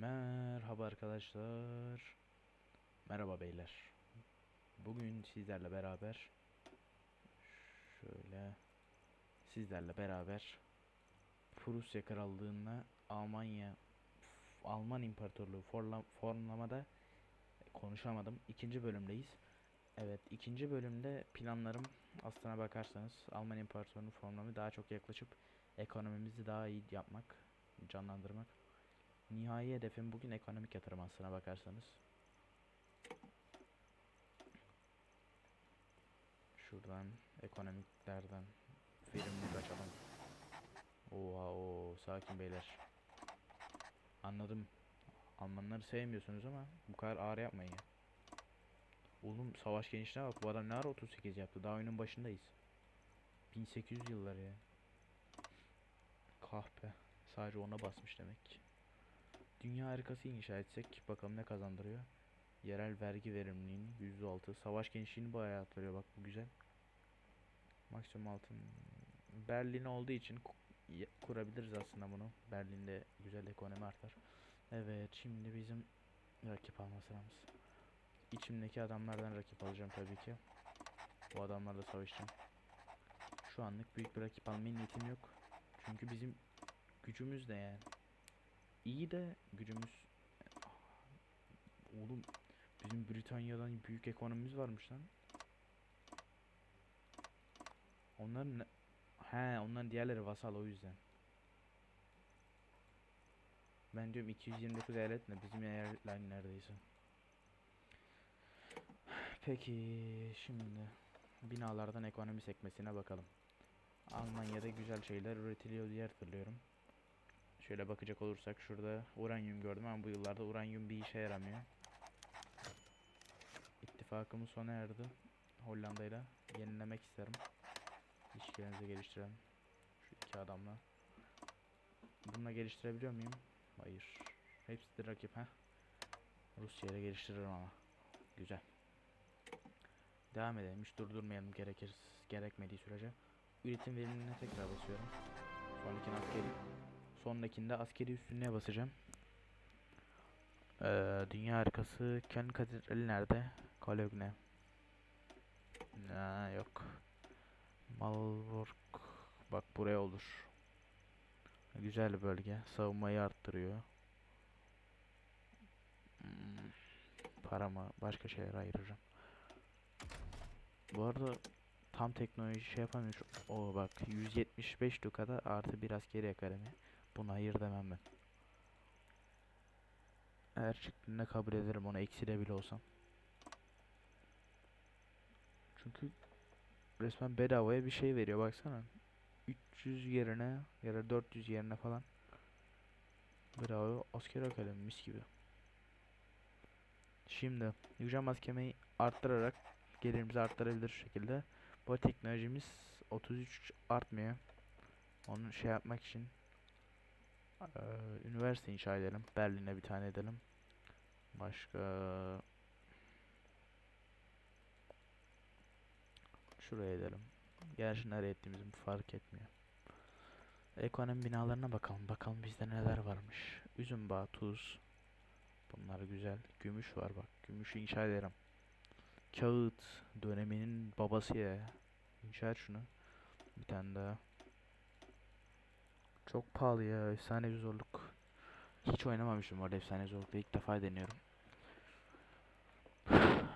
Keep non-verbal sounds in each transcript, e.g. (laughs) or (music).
Merhaba arkadaşlar. Merhaba beyler. Bugün sizlerle beraber şöyle sizlerle beraber Prusya Krallığı'na Almanya Alman İmparatorluğu formlamada konuşamadım. İkinci bölümdeyiz. Evet, ikinci bölümde planlarım aslına bakarsanız Alman İmparatorluğu formlamı daha çok yaklaşıp ekonomimizi daha iyi yapmak, canlandırmak. Nihai hedefim bugün ekonomik yatırım aslına bakarsanız. Şuradan ekonomiklerden verimli kaçalım. Oha o sakin beyler. Anladım. Almanları sevmiyorsunuz ama bu kadar ağır yapmayın ya. Oğlum savaş genişliğine bak bu adam ne ara 38 yaptı daha oyunun başındayız. 1800 yılları ya. Kahpe. Sadece ona basmış demek ki. Dünya harikası inşa etsek bakalım ne kazandırıyor. Yerel vergi verimliliğini %6. Savaş genişliğini bayağı arttırıyor bak bu güzel. Maksimum altın. Berlin olduğu için kurabiliriz aslında bunu. Berlin'de güzel ekonomi artar. Evet şimdi bizim rakip alma sıramız. İçimdeki adamlardan rakip alacağım tabii ki. Bu adamlarla savaşacağım. Şu anlık büyük bir rakip almaya niyetim yok. Çünkü bizim gücümüz de yani. İyi de gücümüz Oğlum bizim Britanya'dan büyük ekonomimiz varmış lan. Onların ne? He, onların diğerleri vasal o yüzden. Ben diyorum 229 eyalet ne? Bizim eyaletler neredeyse. Peki şimdi binalardan ekonomi sekmesine bakalım. Almanya'da güzel şeyler üretiliyor diye hatırlıyorum. Şöyle bakacak olursak şurada uranyum gördüm ama bu yıllarda uranyum bir işe yaramıyor. İttifakımız sona erdi. Hollanda ile yenilemek isterim. İlişkilerinizi geliştirelim. Şu iki adamla. Bununla geliştirebiliyor muyum? Hayır. Hepsi de rakip ha. Rusya geliştiririm ama. Güzel. Devam edelim. Hiç durdurmayalım gerekir gerekmediği sürece. Üretim verimliliğine tekrar basıyorum. Sonraki askeri Sondakinde askeri üstünlüğe basacağım. Ee, dünya harikası Köln Katedrali nerede? Kologne. Ne yok. Malbork. Bak buraya olur. Güzel bölge. Savunmayı arttırıyor. Hmm, Paramı başka şeylere ayıracağım. Bu arada tam teknoloji şey yapamıyor. O bak 175 dukada artı bir askeri akademi. Buna hayır demem ben. Eğer çıktığında kabul ederim ona eksi de bile olsam. Çünkü resmen bedavaya bir şey veriyor baksana. 300 yerine ya da 400 yerine falan. Bedava asker akademi mis gibi. Şimdi yüce mahkemeyi arttırarak gelirimizi arttırabilir şekilde. Bu teknolojimiz 33 artmıyor. Onu şey yapmak için eee, üniversite inşa edelim. Berlin'e bir tane edelim. Başka şuraya edelim. Gerçi nereye ettiğimiz fark etmiyor. Ekonomi binalarına bakalım. Bakalım bizde neler varmış. Üzüm bağı, tuz. Bunlar güzel. Gümüş var bak. Gümüşü inşa ederim. Kağıt döneminin babası ya. İnşa et şunu. Bir tane daha. Çok pahalı ya. Efsanevi zorluk. Hiç oynamamışım orada efsane zorlukta. ilk defa deniyorum. (sighs)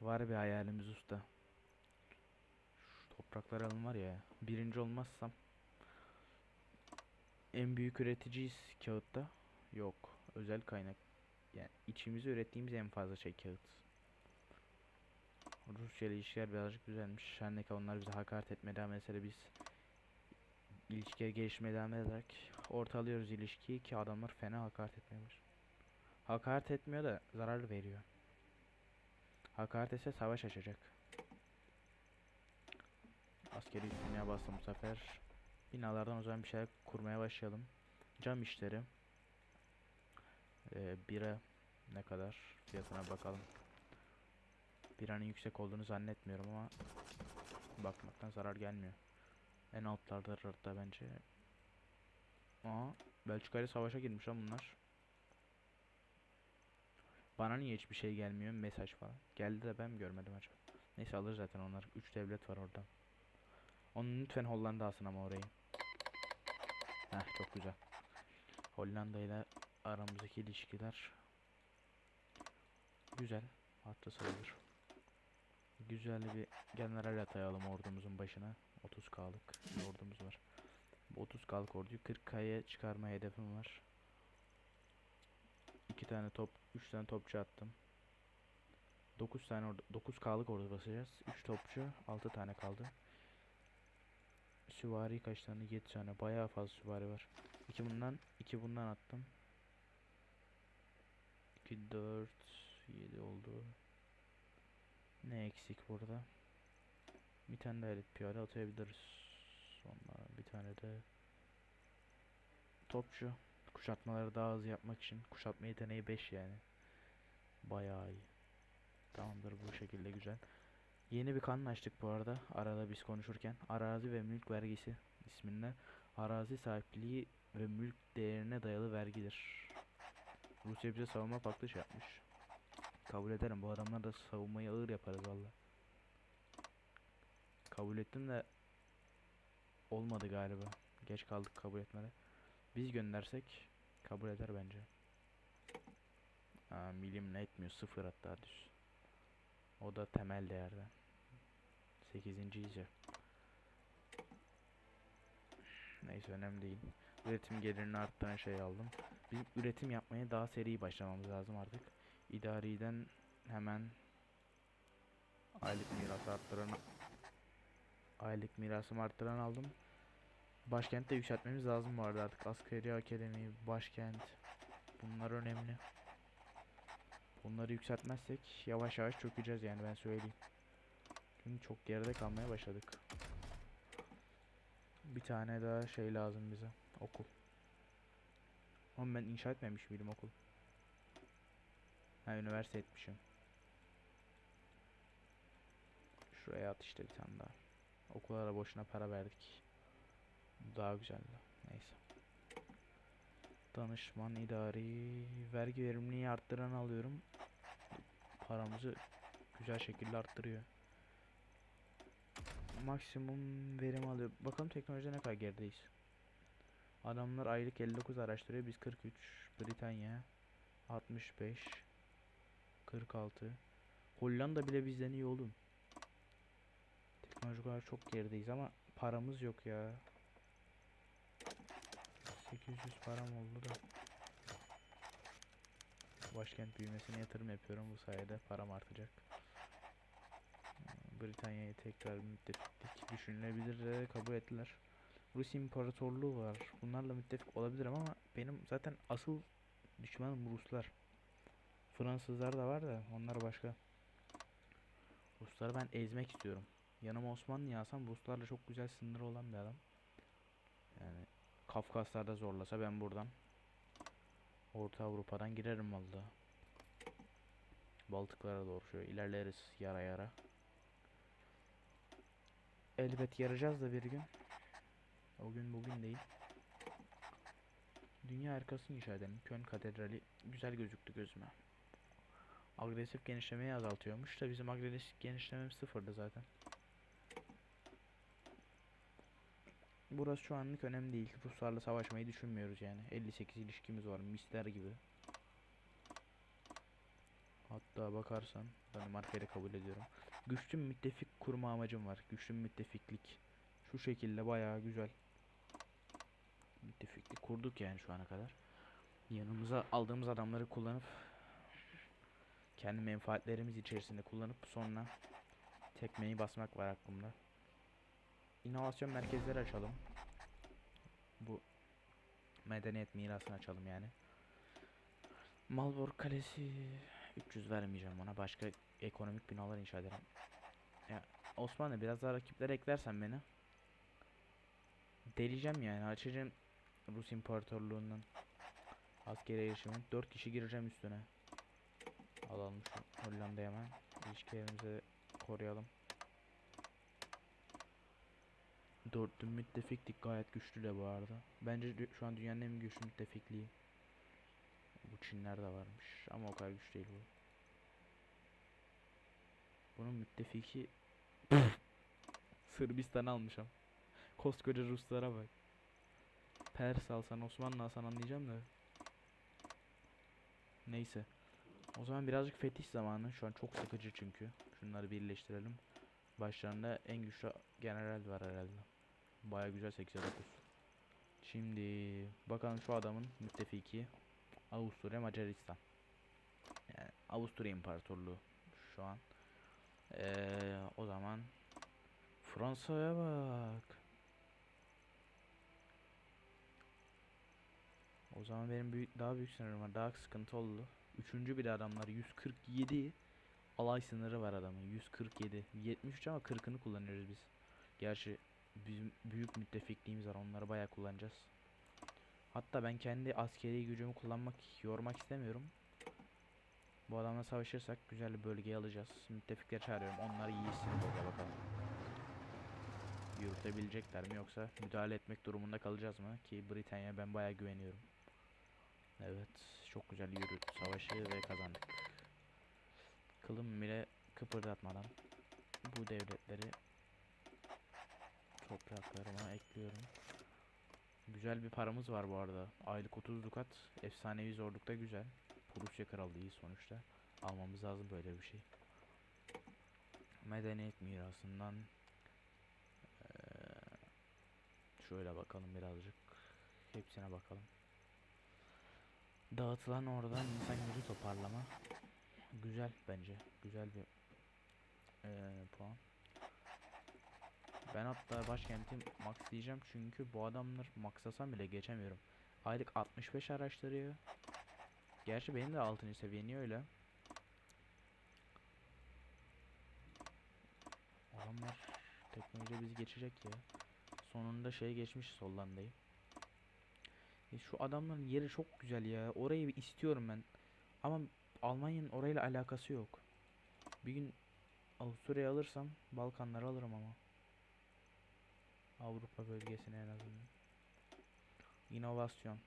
Var bir hayalimiz usta. Şu toprakları alın var ya. Birinci olmazsam en büyük üreticiyiz kağıtta. Yok. Özel kaynak. Yani içimize ürettiğimiz en fazla şey kağıt. Rusya ile ilişkiler birazcık düzelmiş. Her ne onlar bize hakaret etmeye devam etse de biz ilişkiye gelişmeye devam ederek ortalıyoruz ilişkiyi ki adamlar fena hakaret etmeye. Hakaret etmiyor da zarar veriyor. Hakaret etse savaş açacak. Askeri üstünlüğe bastım bu sefer. Binalardan o zaman bir şeyler kurmaya başlayalım. Cam işleri. Ee, bira ne kadar fiyatına bakalım. Biranın yüksek olduğunu zannetmiyorum ama bakmaktan zarar gelmiyor. En altlarda da bence Aa, Belçika ile savaşa girmiş lan bunlar. Bana niye hiçbir şey gelmiyor? Mesaj falan. Geldi de ben mi görmedim acaba? Neyse alır zaten onlar. 3 devlet var orada. Onun lütfen Hollanda alsın ama orayı. Heh çok güzel. Hollanda ile aramızdaki ilişkiler güzel. Hatta sayılır. Güzel bir general atayalım ordumuzun başına. 30k'lık bir ordumuz var. Bu 30k'lık orduyu 40k'ya çıkarma hedefim var. 2 tane top, 3 tane topçu attım. 9 tane ordu, 9k'lık ordu basacağız. 3 topçu, 6 tane kaldı. Süvari kaç tane? 7 tane. Bayağı fazla süvari var. 2 bundan, 2 bundan attım. 2 4 7 oldu. Ne eksik burada? Bir tane de elit piyade atabiliriz. Sonra bir tane de topçu. Kuşatmaları daha hızlı yapmak için. Kuşatma yeteneği 5 yani. Bayağı iyi. Tamamdır bu şekilde güzel. Yeni bir kanun açtık bu arada. Arada biz konuşurken. Arazi ve mülk vergisi isminde. Arazi sahipliği ve mülk değerine dayalı vergidir. Rusya bize savunma paktı şey yapmış. Kabul ederim. Bu adamlar da savunmayı ağır yaparız valla. Kabul ettim de olmadı galiba. Geç kaldık kabul etmede. Biz göndersek kabul eder bence. Aa, milim ne etmiyor? Sıfır hatta düz. O da temel değerde. 8. iyice. Neyse önemli değil. Üretim gelirini arttıran şey aldım. Bizim üretim yapmaya daha seri başlamamız lazım artık. İdariden hemen aylık miras arttıran aylık mirasımı arttıran aldım. Başkentte yükseltmemiz lazım arada artık. Askeri akademi, başkent. Bunlar önemli. Bunları yükseltmezsek yavaş yavaş çökeceğiz yani ben söyleyeyim. Çünkü çok geride kalmaya başladık. Bir tane daha şey lazım bize. Okul. Ama ben inşa etmemiş miydim okul? Ha üniversite etmişim. Şuraya at işte bir tane daha. Okullara boşuna para verdik. Daha güzeldi. Neyse. Danışman idari vergi verimliliği arttıran alıyorum. Paramızı güzel şekilde arttırıyor. Maksimum verim alıyor. Bakalım teknolojide ne kadar gerideyiz. Adamlar aylık 59 araştırıyor. Biz 43. Britanya 65 46 Hollanda bile bizden iyi oğlum. Teknolojik olarak çok gerideyiz ama paramız yok ya. 800 param oldu da. Başkent büyümesine yatırım yapıyorum. Bu sayede param artacak. Britanya'yı tekrar müttefiklik düşünülebilir de kabul ettiler. Rus İmparatorluğu var. Bunlarla müttefik olabilirim ama benim zaten asıl düşmanım Ruslar. Fransızlar da var da onlar başka. Rusları ben ezmek istiyorum. Yanıma Osmanlı'yı alsam Ruslarla çok güzel sınırı olan bir adam. Yani Kafkaslar'da zorlasa ben buradan Orta Avrupa'dan girerim valla. Baltıklara doğru şöyle ilerleriz yara yara. Elbet yarayacağız da bir gün. O gün bugün değil. Dünya harikasını inşa edelim. Köln Katedrali güzel gözüktü gözüme. Agresif genişlemeyi azaltıyormuş da bizim agresif genişlememiz sıfırdı zaten. Burası şu anlık önemli değil. Ruslarla savaşmayı düşünmüyoruz yani. 58 ilişkimiz var misler gibi. Hatta bakarsan Danimarka'yı da kabul ediyorum. Güçlü müttefik kurma amacım var. Güçlü müttefiklik. Şu şekilde bayağı güzel. Müttefiklik kurduk yani şu ana kadar. Yanımıza aldığımız adamları kullanıp kendi menfaatlerimiz içerisinde kullanıp sonra tekmeyi basmak var aklımda. İnovasyon merkezleri açalım. Bu medeniyet mirasını açalım yani. Malbor Kalesi 300 vermeyeceğim ona. Başka ekonomik binalar inşa ederim. Ya Osmanlı biraz daha rakipler eklersen beni deleyeceğim yani. Açacağım Rus İmparatorluğu'ndan askeri erişimin 4 kişi gireceğim üstüne. Alalım Hollanda'ya hemen. İlişkilerimizi koruyalım. Dörtlü müttefiklik gayet güçlü de bu arada. Bence şu an dünyanın en güçlü müttefikliği. Bu Çinler de varmış ama o kadar güçlü değil bu. Bunun müttefiki (laughs) Sırbistan almışım. Koskoca Ruslara bak. Pers alsan Osmanlı alsan anlayacağım da. Neyse. O zaman birazcık fetih zamanı. Şu an çok sıkıcı çünkü. Şunları birleştirelim. Başlarında en güçlü general var herhalde. Baya güzel 8'e 9. Şimdi bakalım şu adamın müttefiki Avusturya Macaristan. Yani Avusturya İmparatorluğu şu an. Ee, o zaman Fransa'ya bak. O zaman benim büyük, daha büyük sınırım var. Daha sıkıntı oldu. Üçüncü bir de adamlar 147 alay sınırı var adamın. 147. 73 ama 40'ını kullanıyoruz biz. Gerçi bizim büyük müttefikliğimiz var. Onları bayağı kullanacağız. Hatta ben kendi askeri gücümü kullanmak, yormak istemiyorum. Bu adamla savaşırsak güzel bir bölgeyi alacağız. Müttefikleri çağırıyorum. Onlar iyisin böyle bakalım. Yürütebilecekler mi yoksa müdahale etmek durumunda kalacağız mı? Ki Britanya ben bayağı güveniyorum. Evet, çok güzel yürüt savaşı ve kazandık. Kılım bile kıpırdatmadan bu devletleri topraklarıma ekliyorum. Güzel bir paramız var bu arada. Aylık 30 dukat. Efsanevi zorlukta güzel. Prusya krallığıyız sonuçta. Almamız lazım böyle bir şey. Medeniyet mirasından eee, şöyle bakalım birazcık. Hepsine bakalım. Dağıtılan oradan insan gücü toparlama. Güzel bence. Güzel bir eee, puan. Ben hatta başkenti max diyeceğim çünkü bu adamlar maxlasam bile geçemiyorum. Aylık 65 araştırıyor. Gerçi benim de 6. seviyeni öyle. Adamlar teknoloji bizi geçecek ya. Sonunda şey geçmiş Hollanda'yı. E şu adamların yeri çok güzel ya. Orayı istiyorum ben. Ama Almanya'nın orayla alakası yok. Bir gün Avusturya'yı alırsam Balkanları alırım ama. Avrupa bölgesine en azından. İnovasyon.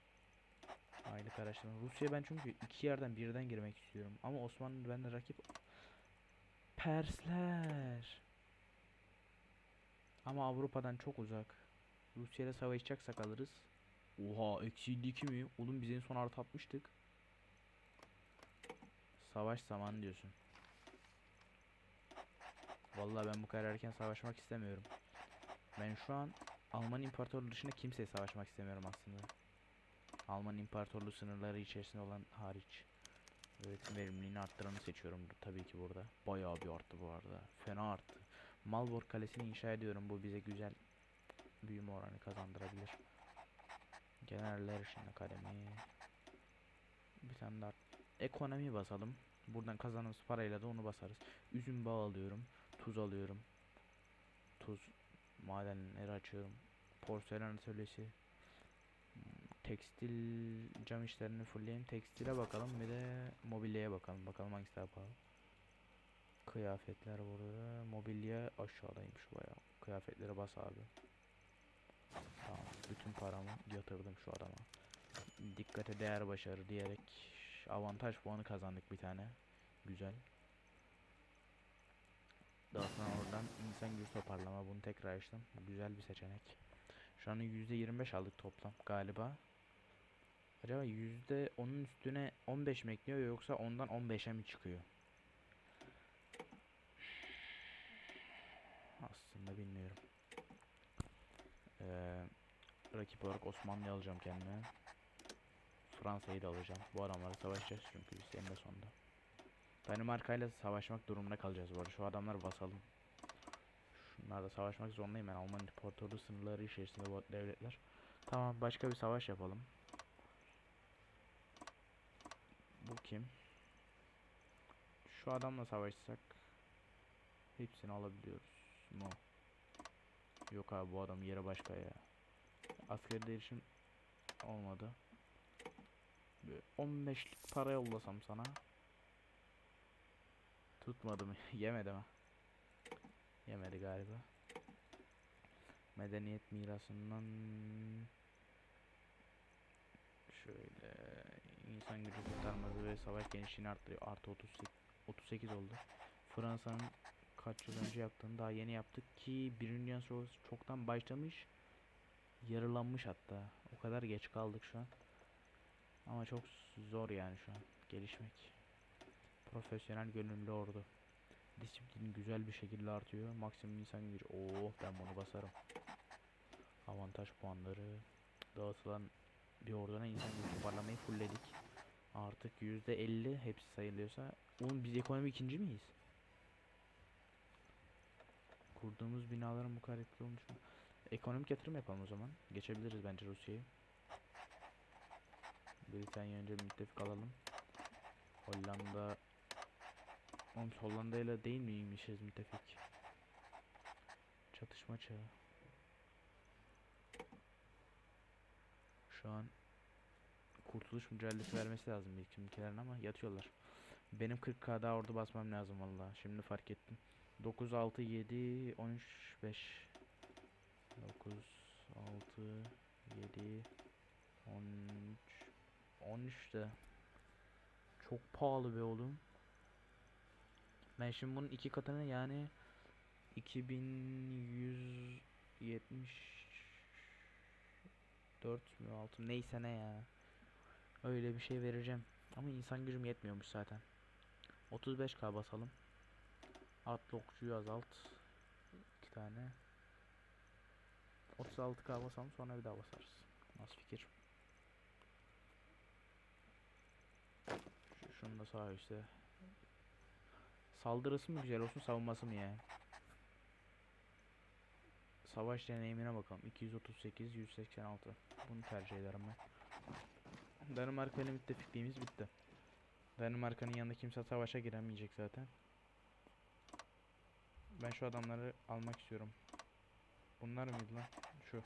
Aylık araştırma. Rusya ben çünkü iki yerden birden girmek istiyorum. Ama Osmanlı bende rakip Persler. Ama Avrupa'dan çok uzak. Rusya'yla savaşacaksak alırız. Oha eksi 52 mi? Oğlum biz en son artı atmıştık. Savaş zamanı diyorsun. Vallahi ben bu kadar erken savaşmak istemiyorum. Ben şu an Alman İmparatorluğu dışında kimseye savaşmak istemiyorum aslında. Alman İmparatorluğu sınırları içerisinde olan hariç. Üretim verimliliğini arttıranı seçiyorum tabii ki burada. Bayağı bir arttı bu arada. Fena arttı. Malbork Kalesi'ni inşa ediyorum. Bu bize güzel büyüme oranı kazandırabilir. Generaller için akademi. Bir tane daha ekonomi basalım. Buradan kazandığımız parayla da onu basarız. Üzüm bağı alıyorum. Tuz alıyorum. Tuz madenleri açıyorum. Porselen atölyesi. Tekstil cam işlerini fullleyelim. Tekstile bakalım bir de mobilyaya bakalım. Bakalım hangisi daha pahalı. Kıyafetler burada. Mobilya aşağıdaymış bayağı. Kıyafetlere bas abi. Tamam. Bütün paramı yatırdım şu adama. Dikkate değer başarı diyerek avantaj puanı kazandık bir tane. Güzel. Daha sonra oradan insan gücü toparlama bunu tekrar açtım. Güzel bir seçenek. Şu an %25 aldık toplam galiba. Acaba yüzde onun üstüne 15 mi ekliyor yoksa ondan 15'e mi çıkıyor? Aslında bilmiyorum. Ee, rakip olarak Osmanlı'yı alacağım kendime. Fransa'yı da alacağım. Bu adamlarla savaşacağız çünkü biz en de sonunda. Danimarka'yla savaşmak durumunda kalacağız bu arada. Şu adamlar vasalım. Şunlarla savaşmak zorundayım ben. Alman İmparatorluğu sınırları içerisinde bu devletler. Tamam başka bir savaş yapalım. Bu kim? Şu adamla savaşsak hepsini alabiliyoruz mu? Yok abi bu adam yeri başka ya. Askeri değişim olmadı. Bir 15'lik para yollasam sana. Tutmadı mı? (laughs) Yemedi mi? Yemedi galiba. Medeniyet mirasından şöyle insan gücü kurtarması ve savaş genişliğini arttırıyor. Artı 38, 38 oldu. Fransa'nın kaç yıl önce yaptığını daha yeni yaptık ki Birinci Dünya Savaşı çoktan başlamış. Yarılanmış hatta. O kadar geç kaldık şu an. Ama çok zor yani şu an gelişmek. Profesyonel gönüllü ordu. Disiplin güzel bir şekilde artıyor. Maksimum insan gücü. Oo ben bunu basarım. Avantaj puanları. Dağıtılan bir orduna insan gücü toparlamayı fullledik. Artık %50 hepsi sayılıyorsa. Oğlum biz ekonomi ikinci miyiz? Kurduğumuz binaların bu kadar etkili olmuş mu? Ekonomik yatırım yapalım o zaman. Geçebiliriz bence Rusya'yı. Britanya önce müttefik alalım. Hollanda Oğlum Hollanda ile değil miymişiz müttefik? Çatışma çağı. Şu an kurtuluş mücadelesi vermesi lazım ilk ülkelerin ama yatıyorlar. Benim 40k daha ordu basmam lazım valla. Şimdi fark ettim. 9 6 7 13 5 9 6 7 13 13 de çok pahalı be oğlum. Ben şimdi bunun iki katını yani 2174 mü 6 neyse ne ya. Öyle bir şey vereceğim. Ama insan gücüm yetmiyormuş zaten. 35k basalım. Atlı okçuyu azalt. iki tane. 36k basalım sonra bir daha basarız. Nasıl fikir? Şu, şunu da sağ üstte. Saldırısı mı güzel olsun savunması mı ya? Savaş deneyimine bakalım. 238 186. Bunu tercih ederim ben. Danimarka ile müttefikliğimiz bitti. Danimarka'nın yanında kimse savaşa giremeyecek zaten. Ben şu adamları almak istiyorum. Bunlar mıydı lan? Şu.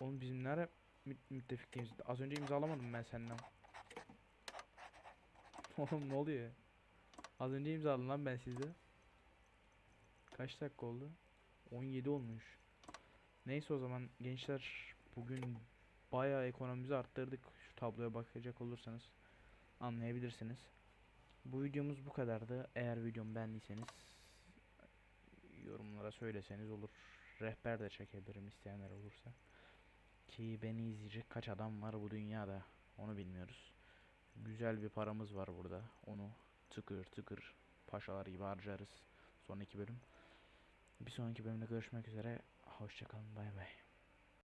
Oğlum bizim nere mü? Az önce imzalamadım ben senden. (laughs) Oğlum ne oluyor? Az önce imzaladım lan ben sizde. Kaç dakika oldu? 17 olmuş. Neyse o zaman gençler bugün bayağı ekonomimizi arttırdık. Şu tabloya bakacak olursanız anlayabilirsiniz. Bu videomuz bu kadardı. Eğer videomu beğendiyseniz yorumlara söyleseniz olur. Rehber de çekebilirim isteyenler olursa. Ki beni izleyecek kaç adam var bu dünyada onu bilmiyoruz. Güzel bir paramız var burada. Onu tıkır tıkır paşalar gibi harcarız. Sonraki bölüm. Bir sonraki bölümde görüşmek üzere. Hoşçakalın. Bay bay.